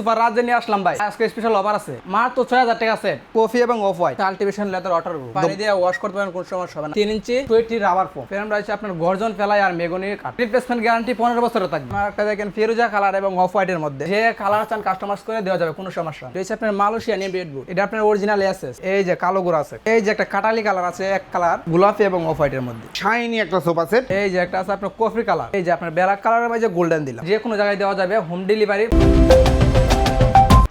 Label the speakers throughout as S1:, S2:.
S1: Super রাজ্যে নিয়ে আসলাম ভাই। আজকে স্পেশাল অফার আছে। মাত্র ছয় হাজার টাকা সেট কফি এবং off white cultivation leather water পানি দিয়ে ওয়াশ করতে পারেন কোন সমস্যা হবে না। তিন inch twenty rubber foam frame রয়েছে আপনার গর্জন ফেলাই আর মেগনির কাঠ রিপ্লেসমেন্ট গ্যারান্টি পনেরো বছরের থাকবে। একটা দেখেন ফিরোজা কালার এবং অফ হোয়াইটের মধ্যে। যে কালার চান কাস্টমাইজ করে দেওয়া যাবে কোনো সমস্যা রয়েছে আপনার মালয়েশিয়া নিয়ে বেড বুট এটা আপনার অরিজিনাল এসএস এই যে কালো গুড়া আছে। এই যে একটা কাটালি কালার আছে এক কালার গোলাপি এবং অফ হোয়াইটের মধ্যে।
S2: শাইনি একটা সোফা সেট
S1: এই যে একটা আছে আপনার কফি কালার এই যে আপনার ব্ল্যাক কালারের মাঝে গোল্ডেন দিলাম। যে কোনো জায়গায় দেওয়া যাবে হোম ডেলিভারি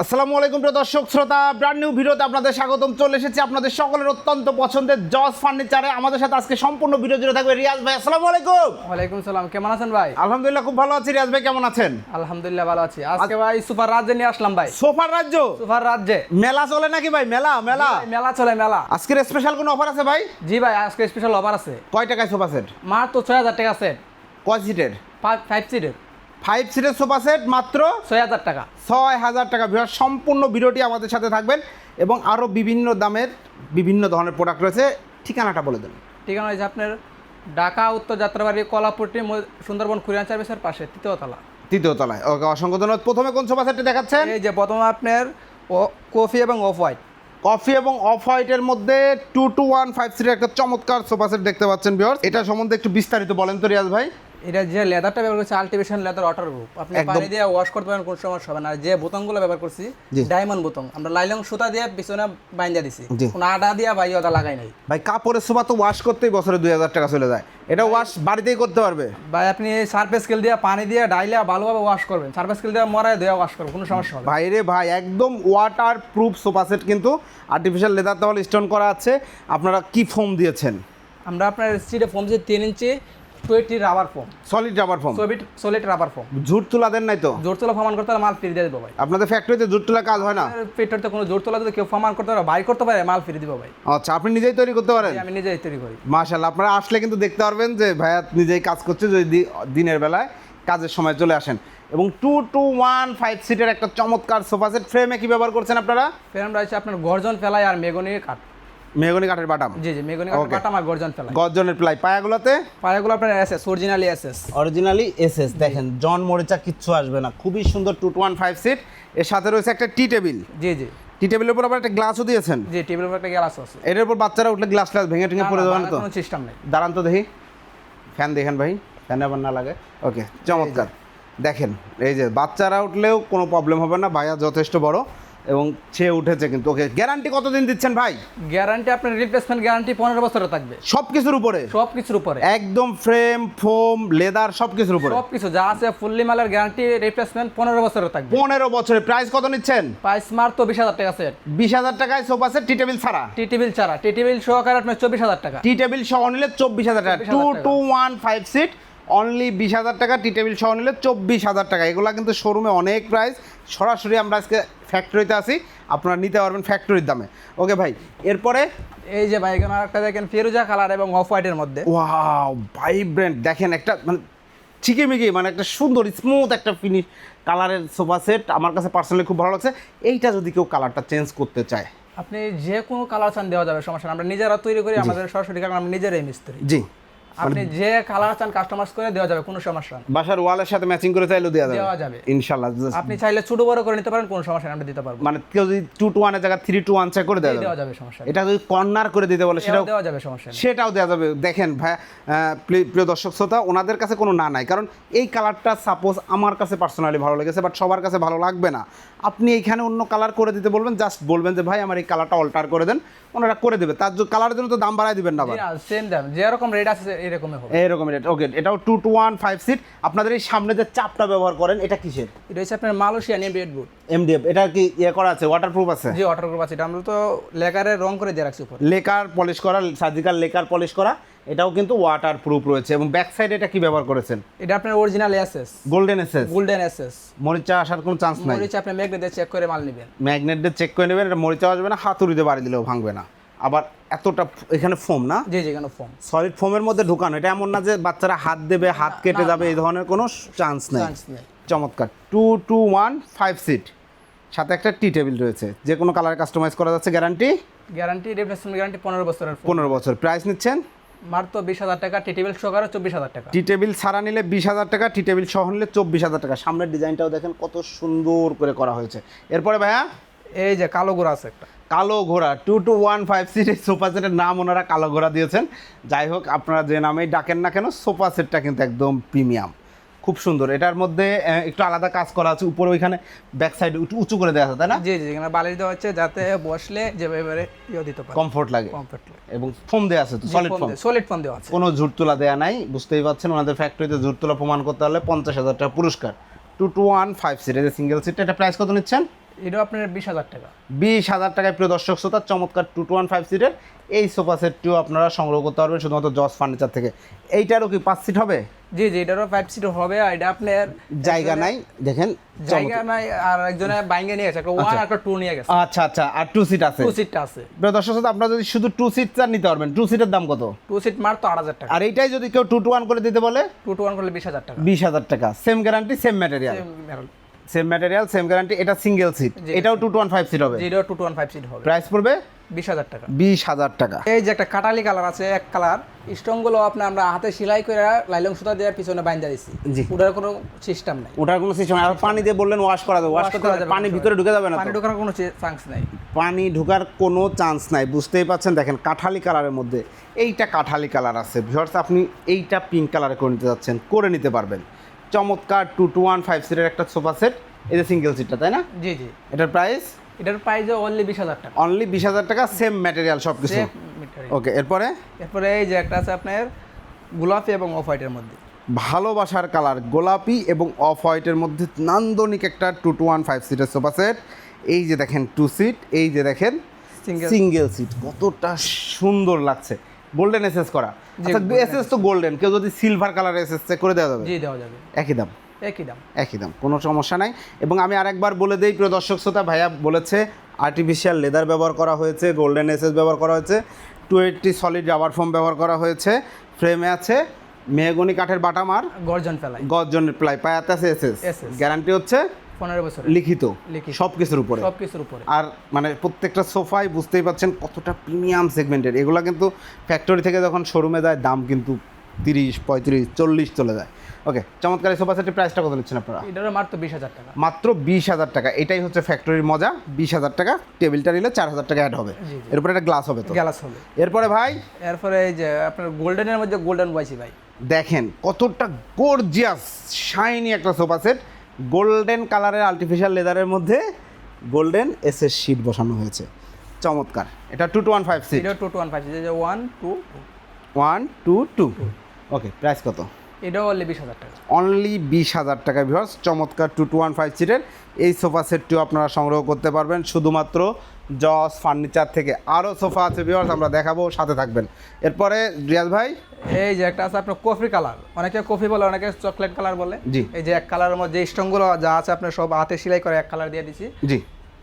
S2: আসসালামু আলাইকুম প্রিয় দর্শক শ্রোতা ব্র্যান্ড নিউ ভিডিওতে আপনাদের স্বাগতম। চলে এসেছি আপনাদের সকলের অত্যন্ত পছন্দের জজ ফার্নিচারে। আমাদের সাথে আজকে সম্পূর্ণ ভিডিও জুড়ে থাকবে রিয়াজ ভাই। আসসালামু আলাইকুম।
S1: ওয়ালাইকুম সালাম কেমন আছেন ভাই?
S2: আলহামদুলিল্লাহ খুব ভালো আছি। রিয়াজ ভাই কেমন আছেন?
S1: আলহামদুলিল্লাহ ভালো আছি। আজকে ভাই সুপার রাজ্যে নিয়ে আসলাম ভাই।
S2: সুপার রাজ্য?
S1: সুপার রাজ্যে।
S2: মেলা চলে নাকি ভাই? মেলা মেলা।
S1: মেলা চলে মেলা।
S2: আজকের স্পেশাল কোনো অফার আছে ভাই?
S1: জি ভাই আজকে স্পেশাল অফার আছে।
S2: কয় টাকায় সোফা সেট
S1: মাত্র ছয় হাজার টাকা সেট
S2: কয় সিটের
S1: ফাইভ সিটের
S2: ফাইভ সিটের সোফা সেট মাত্র
S1: ছয় হাজার টাকা।
S2: ছয় হাজার টাকা। ভিউয়ার সম্পূর্ণ ভিডিওটি আমাদের সাথে থাকবেন এবং আরও বিভিন্ন দামের বিভিন্ন ধরনের প্রোডাক্ট রয়েছে। ঠিকানাটা বলে দেন।
S1: ঠিকানা হয়েছে আপনার ঢাকা উত্তর যাত্রাবাড়ি কলাপুরটি সুন্দরবন কুরিয়ান সার্ভিসের পাশে তৃতীয় তলা।
S2: তৃতীয় তলায়। ওকে অসংখ্য ধন্যবাদ। প্রথমে কোন সোফা সেটটি দেখাচ্ছেন?
S1: এই যে প্রথমে আপনার কফি এবং অফ হোয়াইট।
S2: কফি এবং অফ হোয়াইটের মধ্যে টু টু ওয়ান ফাইভ সিটের একটা চমৎকার সোফা সেট দেখতে পাচ্ছেন ভিউয়ার্স। এটা সম্বন্ধে একটু বিস্তারিত বলেন তো রিয়াজ ভাই।
S1: এটা যে লেদারটা ব্যবহার করছি আলটিভেশন লেদার ওয়াটার প্রুফ আপনি। পানি দিয়ে ওয়াশ করতে পারেন কোন সমস্যা হবে না। আর যে বোতামগুলো ব্যবহার করছি ডায়মন্ড বোতাম আমরা লাইলং সুতা দিয়ে পিছনে বাইন্দা দিছি। কোনো আডা দিয়া ভাই ওটা লাগাই নাই।
S2: ভাই কাপড়ের সোফা তো ওয়াশ করতেই বছরে দুই হাজার টাকা চলে যায়। এটা ওয়াশ বাড়িতেই করতে পারবে।
S1: ভাই আপনি সার্ফেস স্কেল দিয়ে পানি দিয়ে ডাইলে ভালোভাবে ওয়াশ করবেন। সার্ফেস স্কেল দিয়ে মরায় দিয়ে ওয়াশ করবেন কোনো সমস্যা হবে।
S2: ভাই রে ভাই একদম ওয়াটার প্রুফ সোফা সেট কিন্তু আর্টিফিশিয়াল লেদার তাহলে স্টোন করা আছে। আপনারা কি ফোম দিয়েছেন?
S1: আমরা আপনার সিটে ফোম দিচ্ছি তিন inch twenty rubber foam
S2: solid rubber foam
S1: solid solid rubber foam
S2: ঝুট তুলা দেন নাই তো?
S1: জোর তোলা ফমান করতে মাল ফিরে দিয়ে দেবো ভাই।
S2: আপনাদের ফ্যাক্টরিতে ঝুট তুলা কাজ হয় না?
S1: পেট্রোতে কোনো জোর তোলা যদি কেউ ফমান করতে পারে বাই করতে পারে মাল ফিরে দিব ভাই।
S2: আচ্ছা আপনি নিজেই তৈরি করতে পারেন?
S1: আমি নিজেই তৈরি করি।
S2: মাশাল্লাহ আপনারা আসলে কিন্তু দেখতে পারবেন যে ভাইয়া নিজেই কাজ করছে যদি দিনের বেলায় কাজের সময় চলে আসেন। এবং টু টু ওয়ান ফাইভ সিটের একটা চমৎকার সোফা সেট ফ্রেমে কি ব্যবহার করছেন আপনারা?
S1: ফেরাম রয়েছে আপনার গর্জন ফেলাই আর মেগনি কাঠ।
S2: মেহগনি কাঠের বাটাম?
S1: জি জি মেগনি কাঠ
S2: Okay.
S1: কাঠ আমার গর্জন ফেলাই।
S2: গর্জনের প্লাই। পায়াগুলোতে?
S1: পায়াগুলো আপনার SS originally SS.
S2: Originally SS দেখেন জন মরিচা কিচ্ছু আসবে না। খুবই সুন্দর two two one five seat এর সাথে রয়েছে একটা টি টেবিল
S1: জি জি।
S2: টি টেবিলের উপর আবার একটা গ্লাসও দিয়েছেন।
S1: জি টেবিলের উপর একটা গ্লাস আছে।
S2: এটার উপর বাচ্চারা উঠলে গ্লাস গ্লাস ভেঙে টেঙে পড়ে যাবে না তো?
S1: কোনো সিস্টেম নেই।
S2: দাঁড়ান তো দেখি। ফ্যান দেখেন ভাই। ফ্যান আবার না লাগে। ওকে চমৎকার। দেখেন এই যে বাচ্চারা উঠলেও কোনো প্রবলেম হবে না। ভাইয়া যথেষ্ট বড়। এবং সে উঠেছে কিন্তু। ওকে গ্যারান্টি কতদিন দিচ্ছেন ভাই?
S1: গ্যারান্টি আপনার রিপ্লেসমেন্ট গ্যারান্টি পনেরো বছরের থাকবে।
S2: সব কিছুর উপরে?
S1: সব কিছুর উপরে।
S2: একদম ফ্রেম ফোম লেদার সব কিছুর উপরে?
S1: সব কিছু যা আছে ফুললি মালের গ্যারান্টি রিপ্লেসমেন্ট পনেরো বছরের থাকবে।
S2: পনেরো বছরে। প্রাইস কত নিচ্ছেন?
S1: প্রাইস মার তো বিশ হাজার টাকা সেট
S2: বিশ হাজার টাকায় সোফা সেট টি টেবিল ছাড়া?
S1: টি টেবিল ছাড়া। টি টেবিল সহকারে আপনার চব্বিশ হাজার টাকা।
S2: টি টেবিল সহ নিলে চব্বিশ হাজার টাকা।
S1: 24,000
S2: টু
S1: টাকা।
S2: Two one five seat only বিশ হাজার টাকা। টি টেবিল সহ নিলে চব্বিশ হাজার টাকা। এগুলো কিন্তু শোরুমে অনেক প্রাইস সরাসরি আমরা আজকে ফ্যাক্টরিতে আসি আপনারা নিতে পারবেন ফ্যাক্টরির দামে। ওকে ভাই এরপরে?
S1: এই যে ভাই এখানে একটা দেখেন ফিরোজা কালার এবং অফ হোয়াইটের মধ্যে।
S2: ওয়াও ভাইব্রেন্ট দেখেন একটা মানে চিকিমিকি মানে একটা সুন্দর স্মুথ একটা ফিনিশ কালারের সোফা সেট আমার কাছে পার্সোনালি খুব ভালো লাগছে। এইটা যদি কেউ কালারটা চেঞ্জ করতে চায়।
S1: আপনি যে কোনো কালার চান দেওয়া যাবে সমস্যা আমরা নিজেরা তৈরি করি আমাদের সরাসরি কারণ আমরা নিজেরাই মিস্ত্রি।
S2: জি।
S1: আপনি যে কালার চান কাস্টমাইজ করে দেওয়া যাবে কোনো সমস্যা নেই।
S2: বাসার ওয়ালের সাথে ম্যাচিং করে চাইলেও দেওয়া যাবে।
S1: দেওয়া
S2: যাবে।
S1: যাবে
S2: ইনশাল্লাহ
S1: আপনি চাইলে ছোট বড় করে নিতে পারেন কোনো সমস্যা নেই আমরা দিতে পারব।
S2: মানে কেউ যদি 2 টু টু ওয়ানের জায়গায় থ্রি টু ওয়ান চাই করে দেওয়া
S1: দেওয়া
S2: যাবে।
S1: যাবে সমস্যা
S2: এটা যদি কর্নার করে দিতে বলে সেটাও
S1: দেওয়া যাবে সমস্যা নেই।
S2: সেটাও দেওয়া যাবে। দেখেন ভাই প্রিয়- প্রিয় দর্শক শ্রোতা ওনাদের কাছে কোনো না নাই। কারণ এই কালারটা সাপোজ আমার কাছে পার্সোনালি ভালো লেগেছে বাট সবার কাছে ভালো লাগবে না। আপনি এইখানে অন্য কালার করে দিতে বলবেন জাস্ট বলবেন যে ভাই আমার এই কালারটা অল্টার করে দেন। ওনারা করে দেবে। তার কালারের জন্য তো দাম বাড়ায় দিবেন না আবার।
S1: সেম দাম। যে রকম রেট আছে এরকমই হবে।
S2: এইরকম রেট ওকে এটাও two two one five seat আপনাদের এই সামনে যে চাপটা ব্যবহার করেন এটা কিসের?
S1: এটা হচ্ছে আপনার Malaysia name red boot
S2: MDF এটা কি ইয়ে করা আছে? ওয়াটারপ্রুফ আছে?
S1: যে ওয়াটার গ্রুপ আছে। এটা আমরা তো লেকারে রং করে দিয়ে রাখছি উপরে।
S2: লেকার পলিশ করা সার্জিক্যাল লেকার পলিশ করা এটাও কিন্তু ওয়াটার প্রুফ রয়েছে। এবং ব্যাক সাইডে এটা কি ব্যবহার করেছেন?
S1: এটা আপনার original SS
S2: golden SS
S1: golden SS
S2: মরিচা আসার কোনো চান্স নাই।
S1: মরিচ আপনি মেঘ দিয়ে চেক করে মাল নেবেন।
S2: ম্যাগনেট দিয়ে চেক করে নেবেন এটা মরিচা আসবে না হাতুড়িতে বাড়ি দিলেও ভাঙবে না। আবার এতটা এখানে ফোম না?
S1: জি জি কেন ফোন
S2: সলিড ফোমের মধ্যে ঢুকানো। এটা এমন না যে বাচ্চারা হাত দেবে হাত কেটে যাবে এই ধরনের কোনো চান্স নেই।
S1: চান্স নেই।
S2: চমৎকার। Two two one five seat সাথে একটা টি টেবিল রয়েছে। যে কোনো কালার কাস্টমাইজ করা যাচ্ছে গ্যারান্টি?
S1: গ্যারান্টি রিপ্লেসমেন্ট গ্যারান্টি পনেরো বছরের।
S2: পনেরো বছর। প্রাইস নিচ্ছেন?
S1: মাত্র বিশ হাজার টাকা টি টেবিল সহকারে চব্বিশ হাজার টাকা।
S2: টি টেবিল ছাড়া নিলে বিশ হাজার টাকা টি টেবিল সহ নিলে চব্বিশ হাজার টাকা। সামনের ডিজাইনটাও দেখেন কত সুন্দর করে করা হয়েছে। এরপরে ভাইয়া?
S1: এই যে কালো ঘোড়া আছে একটা।
S2: কালো ঘোড়া two two one five seat sofa সেটের নাম ওনারা কালো ঘোড়া দিয়েছেন। যাই হোক আপনারা যে নামেই ডাকেন না কেন সোফা সেটটা কিন্তু একদম প্রিমিয়াম খুব সুন্দর। এটার মধ্যে একটু আলাদা কাজ করা আছে। উপরে ওইখানে ব্যাক সাইড উঁচু করে দেওয়া আছে তাই না?
S1: জি জি এখানে বালিশ দেওয়া হচ্ছে যাতে বসলে যেভাবে ইয়ে দিতে পারে।
S2: কমফোর্ট লাগে।
S1: কমফর্ট
S2: এবং ফোম দেওয়া আছে তো সলিড ফোম
S1: সলিড ফোন দেওয়া আছে।
S2: কোনো ঝুট তোলা দেওয়া নাই বুঝতেই পারছেন? ওনাদের ফ্যাক্টরিতে ঝুট তোলা প্রমাণ করতে হলে পঞ্চাশ হাজার টাকা পুরস্কার। Two two one five seat যে সিঙ্গেল সিটটা এটা প্রাইস কত নিচ্ছেন?
S1: এটাও আপনার বিশ হাজার টাকা।
S2: বিশ হাজার টাকায় প্রিয় দর্শক শ্রোতা চমৎকার টু টু ওয়ান ফাইভ সিটের এই সোফা সেটটিও আপনারা সংগ্রহ করতে পারবেন শুধুমাত্র জস ফার্নিচার থেকে। এইটারও কি পাঁচ সিট হবে?
S1: জি জি এটারও ফাইভ সিট হবে আর এটা আপনার
S2: জায়গা নাই দেখেন
S1: জায়গা নাই আর একজনে বাইঙ্গে নিয়ে গেছে একটা ওয়ান আর একটা টু নিয়ে গেছে।
S2: আচ্ছা আচ্ছা আর টু সিট আছে।
S1: টু সিটটা আছে
S2: দর্শক শ্রোতা আপনারা যদি শুধু টু সিট চান নিতে পারবেন। টু সিটের দাম কত?
S1: টু সিট মার তো আট হাজার টাকা।
S2: আর এইটাই যদি কেউ টু টু ওয়ান করে দিতে বলে?
S1: টু টু ওয়ান করলে বিশ হাজার টাকা।
S2: বিশ হাজার টাকা। Same guarantee same material same material same guarantee এটা সিঙ্গেল সিট এটাও two two one five seat হবে।
S1: এটাও two two one five seat হবে।
S2: প্রাইস পড়বে?
S1: বিশ হাজার টাকা।
S2: বিশ হাজার টাকা।
S1: এই যে একটা কাটালি কালার আছে এক কালার। আমরা হাতে সেলাই করে লাইলং সুতা পিছনে বাইন্দা দিছি।
S2: জি।
S1: ওটার কোনো সিস্টেম নাই।
S2: ওটার কোনো সিস্টেম আর পানি দিয়ে বললেন ওয়াশ করা যাবে। ওয়াশ করতে
S1: যাবে,
S2: পানি ভিতরে ঢুকে যাবে। না
S1: পানি? কোনো চান্স নাই।
S2: পানি ঢোকার কোনো চান্স নাই। বুঝতেই পাচ্ছেন দেখেন কাঠালি কালারের মধ্যে এইটা কাঠালি কালার আছে। ভিউয়ার্স আপনি এইটা পিঙ্ক কালারে করে নিতে যাচ্ছেন করে নিতে পারবেন। চমৎকার টু টু ওয়ান ফাইভ সিটের একটা সোফা সেট এই যে সিঙ্গেল সিটটা তাই না?
S1: জি জি।
S2: এটার প্রাইস
S1: এটার প্রাইস অনলি বিশ হাজার টাকা।
S2: অনলি বিশ হাজার টাকা সেম ম্যাটেরিয়াল সব কিছু ওকে এরপরে?
S1: এরপরে এই যে একটা আছে আপনার গোলাপি এবং অফ হোয়াইটের মধ্যে।
S2: ভালোবাসার কালার গোলাপি এবং অফ হোয়াইটের মধ্যে নান্দনিক একটা টু টু ওয়ান ফাইভ সিটের সোফা সেট এই যে দেখেন টু সিট এই যে দেখেন সিঙ্গেল সিট কতটা সুন্দর লাগছে। গোল্ডেন এসএস করা। আচ্ছা এসএস তো গোল্ডেন কেউ যদি সিলভার কালার এসএস করে দেওয়া যাবে?
S1: জি দেওয়া যাবে।
S2: একই দাম।
S1: একই দাম।
S2: একই দাম কোনো সমস্যা নাই। এবং আমি আরেকবার বলে দিই প্রিয় দর্শক শ্রোতা ভাইয়া বলেছে আর্টিফিশিয়াল লেদার ব্যবহার করা হয়েছে গোল্ডেন এসএস ব্যবহার করা হয়েছে two eighty solid rubber foam ব্যবহার করা হয়েছে ফ্রেমে আছে মেহগনি কাঠের বাটামার
S1: গর্জন ফেলাই।
S2: গজনের প্লাই পায়াতে আছে এসএস গ্যারান্টি হচ্ছে
S1: পনেরো বছর
S2: লিখিত
S1: লিখিত।
S2: সব কিছুর উপরে।
S1: সব কিছুর উপরে।
S2: আর মানে প্রত্যেকটা সোফাই বুঝতেই পাচ্ছেন কতটা প্রিমিয়াম সেগমেন্টের এগুলো কিন্তু ফ্যাক্টরি থেকে যখন শোরুমে যায় দাম কিন্তু তিরিশ পঁয়ত্রিশ চল্লিশ চলে যায়। ওকে চমৎকার সোফা সেটের প্রাইসটা কত নিচ্ছেন আপনারা?
S1: এটারও মাত্র বিশ হাজার টাকা।
S2: মাত্র বিশ হাজার টাকা। এটাই হচ্ছে ফ্যাক্টরির মজা বিশ হাজার টাকা। টেবিলটা নিলে চার হাজার টাকা অ্যাড হবে। এরপরে একটা গ্লাস হবে তো?
S1: গ্লাস হবে।
S2: এরপরে ভাই?
S1: এরপরে এই যে আপনার গোল্ডেনের মধ্যে গোল্ডেন বয়সি ভাই।
S2: দেখেন কতটা গর্জিয়াস শাইনি একটা সোফা সেট গোল্ডেন কালারের আর্টিফিশিয়াল লেদারের মধ্যে গোল্ডেন এসএস শিট বসানো হয়েছে। চমৎকার। এটা two two one five seat
S1: এটাও টু টু ওয়ান ফাইভ যে one two
S2: one two two okay price কত?
S1: এটাও অনলি বিশ হাজার টাকা।
S2: অনলি বিশ হাজার টাকা ভিউয়ার্স চমৎকার টু টু ওয়ান ফাইভ সিটের এই সোফা সেটটিও আপনারা সংগ্রহ করতে পারবেন। শুধুমাত্র জস ফার্নিচার থেকে আরও সোফা আছে ভিউয়ার্স আমরা দেখাবো সাথে থাকবেন। এরপরে রিয়াজ ভাই?
S1: এই যে একটা আছে আপনার কফি কালার অনেকে কফি বলে অনেকে চকলেট কালার বলে।
S2: জি।
S1: এই যে এক কালারের মধ্যে স্ট্রংগুলো যা আছে আপনার সব হাতে সেলাই করে এক কালার দিয়ে দিছি
S2: জি।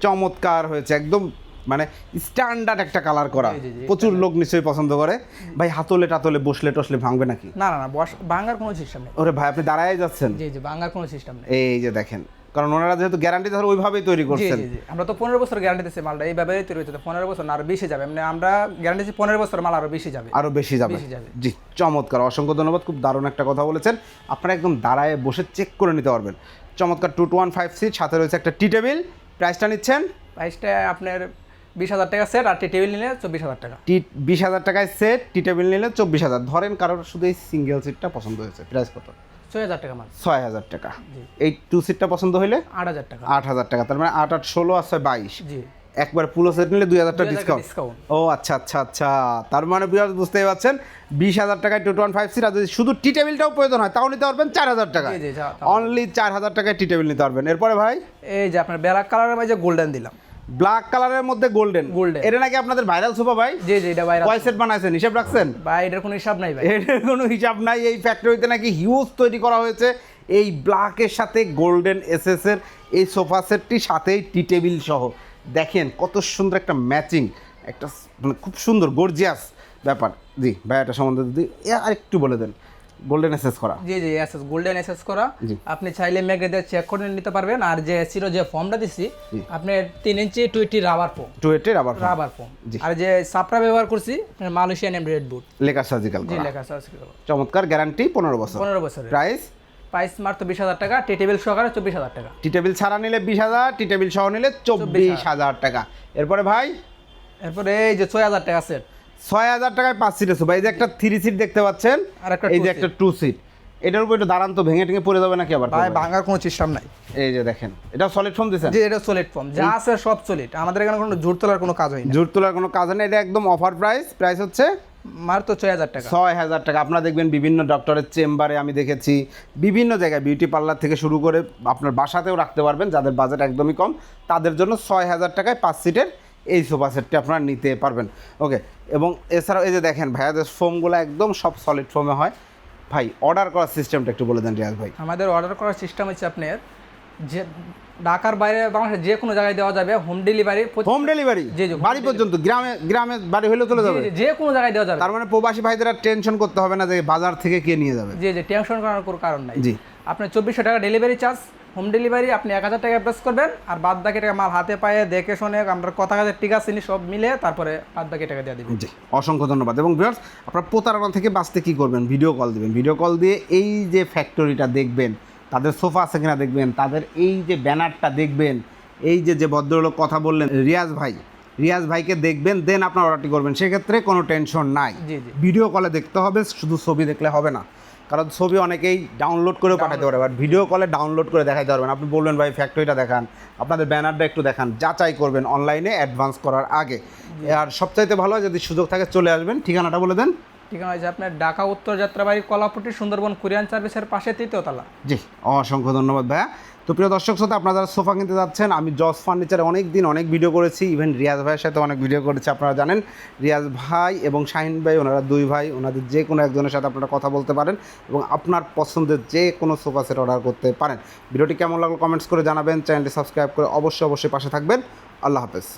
S2: চমৎকার হয়েছে একদম মানে স্ট্যান্ডার্ড একটা কালার করা। প্রচুর লোক নিশ্চয়ই পছন্দ করে। ভাই হাতলে টাতলে বসলে টসলে ভাঙবে নাকি?
S1: না না না বস ভাঙার কোনো সিস্টেম নেই।
S2: ওরে ভাই আপনি দাঁড়ায় যাচ্ছেন।
S1: জি জি ভাঙার কোনো সিস্টেম নেই।
S2: এই যে দেখেন কারণ ওনারা যেহেতু গ্যারান্টি ধর ওইভাবেই তৈরি করছেন।
S1: জি জি আমরা তো পনেরো বছর গ্যারান্টি দিচ্ছি মালটা এইভাবে তৈরি হচ্ছে পনেরো বছর আরও বেশি যাবে। মানে আমরা গ্যারান্টি দিচ্ছি পনেরো বছর মাল আরও বেশি যাবে।
S2: আরও বেশি যাবে।
S1: বেশি যাবে।
S2: জি চমৎকার অসংখ্য ধন্যবাদ খুব দারুণ একটা কথা বলেছেন। আপনারা একদম দাঁড়ায় বসে চেক করে নিতে পারবেন। চমৎকার two two one five seat সাথে রয়েছে একটা টি টেবিল প্রাইসটা নিচ্ছেন?
S1: প্রাইসটা আপনার বিশ হাজার টাকা সেট আর টি টেবিল নিলে চব্বিশ হাজার টাকা।
S2: টি বিশ হাজার টাকায় সেট টি টেবিল নিলে চব্বিশ হাজার। ধরেন কারোর শুধু এই সিঙ্গেল সিটটা পছন্দ হয়েছে প্রাইস কত?
S1: ছয় হাজার টাকা মাল।
S2: ছয় হাজার টাকা। এই টু সিটটা পছন্দ হইলে
S1: আট হাজার টাকা।
S2: আট হাজার টাকা তার মানে আট আট ষোলো আর ছয় বাইশ।
S1: জি।
S2: একবার পুরো সেট নিলে দুই হাজার টাকা ডিসকাউন্ট ও আচ্ছা আচ্ছা আচ্ছা। তার মানে বিয়ার বুঝতেই পারছেন বিশ হাজার টাকায় টু ওয়ান ফাইভ সিট আর যদি শুধু টি টেবিলটাও প্রয়োজন হয় তাও নিতে পারবেন চার হাজার টাকা
S1: যা-।
S2: অনলি চার হাজার টাকায় টি টেবিল নিতে পারবেন। এরপরে ভাই?
S1: এই যে আপনার ব্ল্যাক কালারের মাঝে গোল্ডেন দিলাম।
S2: ব্ল্যাক কালারের মধ্যে গোল্ডেন
S1: Golden।
S2: এটা নাকি আপনাদের ভাইরাল সোফা ভাই?
S1: জি জি এটা বাইরে
S2: কয় সেট বানাইছেন হিসাব রাখছেন?
S1: ভাই এটার কোনো হিসাব নাই ভাই।
S2: এটার কোনো হিসাব নাই এই ফ্যাক্টরিতে নাকি হিউজ তৈরি করা হয়েছে। এই ব্ল্যাকের সাথে গোল্ডেন এসএস এর এই সোফা সেটটি সাথেই টি টেবিল সহ। দেখেন কত সুন্দর একটা ম্যাচিং একটা মানে খুব সুন্দর গর্জিয়াস ব্যাপার। জি ভাই এটা সম্বন্ধে যদি আরেকটু বলে দেন। গোল্ডেন এসএস করা।
S1: জি জি এসএস গোল্ডেন এসএস করা। আপনি চাইলে মেঘে দিয়ে চেক করে নিতে পারবেন। আর যে ছিল যে ফর্মটা দিছি আপনি তিন ইঞ্চি টুইটি রাবার ফোম
S2: টু এইটের আবার
S1: রাবার
S2: ফর্ম।
S1: আর যে সাপরা ব্যবহার করছি মালয়েশিয়ান এমব্রেড বুট
S2: লেকার সার্জিক্যাল
S1: জি লেখা আছে
S2: চমৎকার গ্যারান্টি পনেরো বছর।
S1: পনেরো বছরের।
S2: প্রাইস
S1: প্রাইস মাত্র বিশ হাজার টাকা টি টেবিল সহকারে চব্বিশ হাজার টাকা।
S2: টি টেবিল ছাড়া নিলে বিশ হাজার টি টেবিল সহ নিলে চব্বিশ হাজার। টাকা। এরপরে ভাই?
S1: এরপরে এই যে ছয় হাজার টাকা সেট
S2: ছয় হাজার টাকায় পাঁচ সিটের সোফা এই যে একটা থ্রি সিট দেখতে পাচ্ছেন
S1: আর একটা
S2: এই যে একটা টু সিট এটার উপর একটু দাঁড়ান তো ভেঙে টেঙে পড়ে যাবে নাকি আবার
S1: ভাই ভাঙার কোনো সিস্টেম নাই।
S2: এই যে দেখেন এটা সলিড ফোম দিয়েছেন?
S1: যে এটা সলিড ফর্ম যা আছে সব সলিড আমাদের এখানে কোনো জোর তোলার কোনো কাজ হয় না
S2: জোর তোলার কোনো কাজ নেই এটা একদম অফার প্রাইস প্রাইস হচ্ছে
S1: মাত্র ছয় হাজার টাকা।
S2: ছয় হাজার টাকা। আপনারা দেখবেন বিভিন্ন ডক্টরের চেম্বারে আমি দেখেছি বিভিন্ন জায়গায় বিউটি পার্লার থেকে শুরু করে আপনার বাসাতেও রাখতে পারবেন যাদের বাজেট একদমই কম তাদের জন্য ছয় হাজার টাকায় পাঁচ সিটের এই সোফা সেটটি আপনারা নিতে পারবেন। ওকে এবং এছাড়াও এই যে দেখেন ভাইয়াদের ফোমগুলো একদম সব সলিড ফোমে হয়। ভাই অর্ডার করার সিস্টেমটা একটু বলে দেন রিয়াজ ভাই।
S1: আমাদের অর্ডার করার সিস্টেম হচ্ছে আপনার যে ঢাকার বাইরে বাংলাদেশের যে কোনো জায়গায় দেওয়া যাবে হোম ডেলিভারি
S2: হোম ডেলিভারি
S1: জি, জি,
S2: বাড়ি পর্যন্ত গ্রামে গ্রামে বাড়ি হলেও চলে যাবে।
S1: যে কোনো জায়গায় দেওয়া যাবে।
S2: তার মানে প্রবাসী ভাইদের আর টেনশন করতে হবে না যে বাজার থেকে কে নিয়ে যাবে।
S1: জি জি টেনশন করার কোনো কারণ নাই।
S2: জি।
S1: আপনার চব্বিশশো টাকা ডেলিভারি চার্জ হোম ডেলিভারি আপনি এক হাজার টাকা প্রেস করবেন আর বাদ বাকি টাকা মাল হাতে পায়ে দেখে শুনে আমরা কথা কাজে টিকা চিনি সব মিলে তারপরে বাদ বাকি টাকা দিয়ে দিবেন।
S2: জি অসংখ্য ধন্যবাদ। এবং ভিউয়ার্স আপনারা প্রতারণা থেকে বাঁচতে কী করবেন? ভিডিও কল দিবেন। ভিডিও কল দিয়ে এই যে ফ্যাক্টরিটা দেখবেন তাদের সোফা আছে কিনা দেখবেন তাদের এই যে ব্যানারটা দেখবেন এই যে যে ভদ্রলোক কথা বললেন রিয়াজ ভাই রিয়াজ ভাইকে দেখবেন দেন আপনার অর্ডারটি করবেন। সেক্ষেত্রে কোনো টেনশন নাই।
S1: জি, জি।
S2: ভিডিও কলে দেখতে হবে শুধু ছবি দেখলে হবে না। কারণ ছবি অনেকেই ডাউনলোড করে পাঠাতে পারে বাট ভিডিও কলে ডাউনলোড করে দেখাতে পারবেন। আপনি বলবেন ভাই ফ্যাক্টরিটা দেখান আপনাদের ব্যানারটা একটু দেখান যাচাই করবেন অনলাইনে অ্যাডভান্স করার আগে। আর সবচাইতে ভালো হয় যদি সুযোগ থাকে চলে আসবেন ঠিকানাটা বলে দেন।
S1: ঠিকানা হচ্ছে আপনার ঢাকা উত্তর যাত্রাবাড়ি কলাপট্টি সুন্দরবন কোরিয়ান সার্ভিসের পাশে তৃতীয় তলা।
S2: জি, অসংখ্য ধন্যবাদ ভাইয়া। তো প্রিয় দর্শক শ্রোতা, আপনারা সোফা কিনতে যাচ্ছেন, আমি জস ফার্নিচারে অনেক দিন অনেক ভিডিও করেছি, ইভেন রিয়াজ ভাইয়ের সাথে অনেক ভিডিও করেছি, আপনারা জানেন। রিয়াজ ভাই এবং শাহিন ভাই, ওনারা দুই ভাই, ওনাদের যে কোনো একজনের সাথে আপনারা কথা বলতে পারেন এবং আপনার পছন্দের যে কোনো সোফা সেট অর্ডার করতে পারেন। ভিডিওটি কেমন লাগল কমেন্টস করে জানাবেন, চ্যানেলটি সাবস্ক্রাইব করে অবশ্যই অবশ্যই পাশে থাকবেন। আল্লাহ হাফেজ।